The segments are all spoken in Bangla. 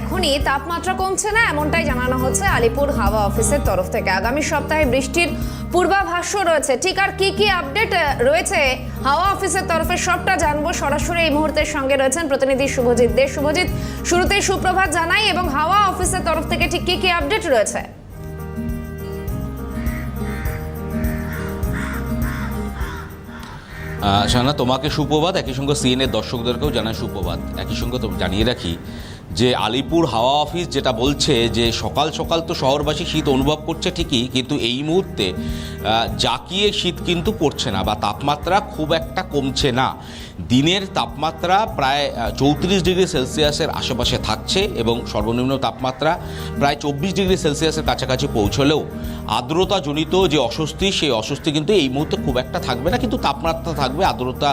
এখনই তাপমাত্রা কমছে না, এমনটাই জানানো হচ্ছে আলিপুর হাওয়া অফিসের তরফ থেকে। আগামী সপ্তাহে বৃষ্টির পূর্বাভাস রয়েছে। ঠিক আর কি কি আপডেট রয়েছে? হাওয়া অফিসের তরফে সবটা জানব। সরাসরি এই মুহূর্তের সঙ্গে রয়েছেন প্রতিনিধি শুভজিৎ দে। শুভজিৎ শুরুতেই সুপ্রভাত জানাই, এবং হাওয়া অফিসের তরফ থেকে ঠিক কি কি আপডেট রয়েছে? শাহানা, তোমাকে সুপ্রভাত, একই সঙ্গে সিএনএর দর্শকদেরকেও জানায় সুপ্রভাত। একই সঙ্গে তো জানিয়ে রাখি যে আলিপুর হাওয়া অফিস যেটা বলছে যে সকাল সকাল তো শহরবাসী শীত অনুভব করছে ঠিকই, কিন্তু এই মুহূর্তে জাকিয়ে শীত কিন্তু পড়ছে না বা তাপমাত্রা খুব একটা কমছে না। দিনের তাপমাত্রা প্রায় চৌত্রিশ ডিগ্রি সেলসিয়াসের আশেপাশে থাকছে এবং সর্বনিম্ন তাপমাত্রা প্রায় চব্বিশ ডিগ্রি সেলসিয়াসের কাছাকাছি পৌঁছলেও আর্দ্রতাজনিত যে অস্বস্তি, সেই অস্বস্তি কিন্তু এই মুহূর্তে খুব একটা থাকবে না। কিন্তু তাপমাত্রা থাকবে, আর্দ্রতা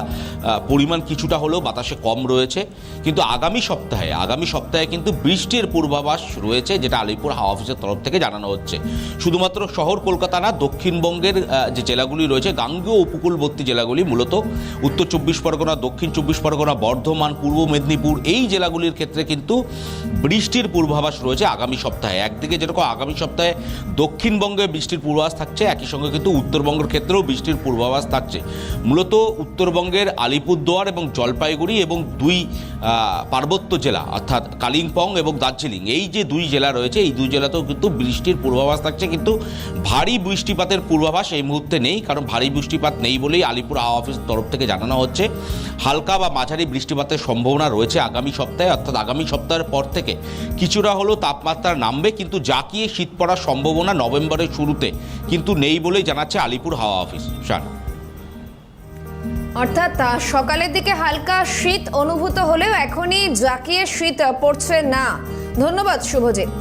পরিমাণ কিছুটা হলেও বাতাসে কম রয়েছে। কিন্তু আগামী সপ্তাহে আগামী সপ্তাহে কিন্তু বৃষ্টির পূর্বাভাস রয়েছে, যেটা আলিপুর হাওয়া অফিসের তরফ থেকে জানানো হচ্ছে। শুধুমাত্র শহর কলকাতা না, দক্ষিণবঙ্গের যে জেলাগুলি রয়েছে, গাঙ্গেয় উপকূলবর্তী জেলাগুলি, মূলত উত্তর চব্বিশ পরগনা দক্ষিণ চব্বিশ পরগনা, বর্ধমান, পূর্ব মেদিনীপুর এই জেলাগুলির ক্ষেত্রে কিন্তু বৃষ্টির পূর্বাভাস রয়েছে আগামী সপ্তাহে। একদিকে যেরকম আগামী সপ্তাহে দক্ষিণবঙ্গে বৃষ্টির পূর্বাভাস থাকছে, একই সঙ্গে কিন্তু উত্তরবঙ্গের ক্ষেত্রেও বৃষ্টির পূর্বাভাস থাকছে। মূলত উত্তরবঙ্গের আলিপুরদুয়ার এবং জলপাইগুড়ি এবং দুই পার্বত্য জেলা অর্থাৎ কালিম্পং এবং দার্জিলিং এই যে দুই জেলা রয়েছে, এই দুই জেলাতেও কিন্তু বৃষ্টির পূর্বাভাস থাকছে। কিন্তু ভারী বৃষ্টিপাতের পূর্বাভাস এই মুহূর্তে নেই, কারণ ভারী বৃষ্টিপাত নেই বলেই আলিপুর হাওয়া অফিস তরফ থেকে জানানো হচ্ছে। হালকা বা মাঝারি বৃষ্টিপাতের সম্ভাবনা রয়েছে আগামী সপ্তাহে, অর্থাৎ আগামী সপ্তাহের পর থেকে। কিছুটা হলেও তাপমাত্রা নামবে, কিন্তু জাকিয়ে শীত পড়ার সম্ভাবনা নভেম্বরের শুরুতে কিন্তু নেই বলেই জানাচ্ছে আলিপুর হাওয়া অফিস শান অর্থাৎ সকালের দিকে হালকা শীত অনুভূত হলেও এখনই জাকিয়ে শীত পড়ছে না। ধন্যবাদ, শুভজিৎ।